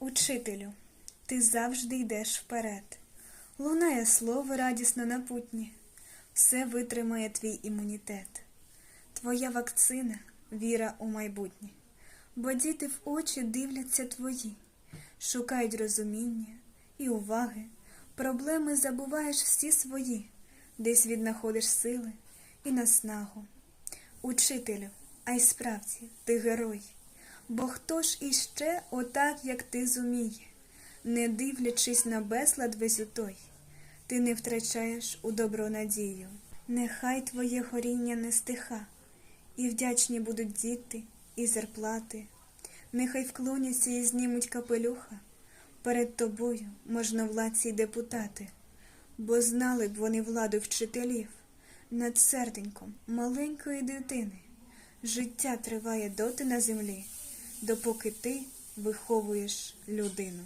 Учителю, ти завжди йдеш вперед. Лунає слово радісно напутнє, все витримає твій імунітет. Твоя вакцина віра у майбутнє, бо діти в очі дивляться твої, шукають розуміння і уваги, проблеми забуваєш всі свої, десь віднаходиш сили і наснагу. Учителю, а й справді ти герой, бо хто ж іще отак, як ти зуміє, не дивлячись на безлад весь той, ти не втрачаєш у добро надію. Нехай твоє горіння не стиха, і вдячні будуть діти, і зарплати. Нехай вклоняться і знімуть капелюха. Перед тобою можновладці й депутати, бо знали б вони владу вчителів над серденьком маленької дитини. Життя триває доти на землі, допоки ти виховуєш людину.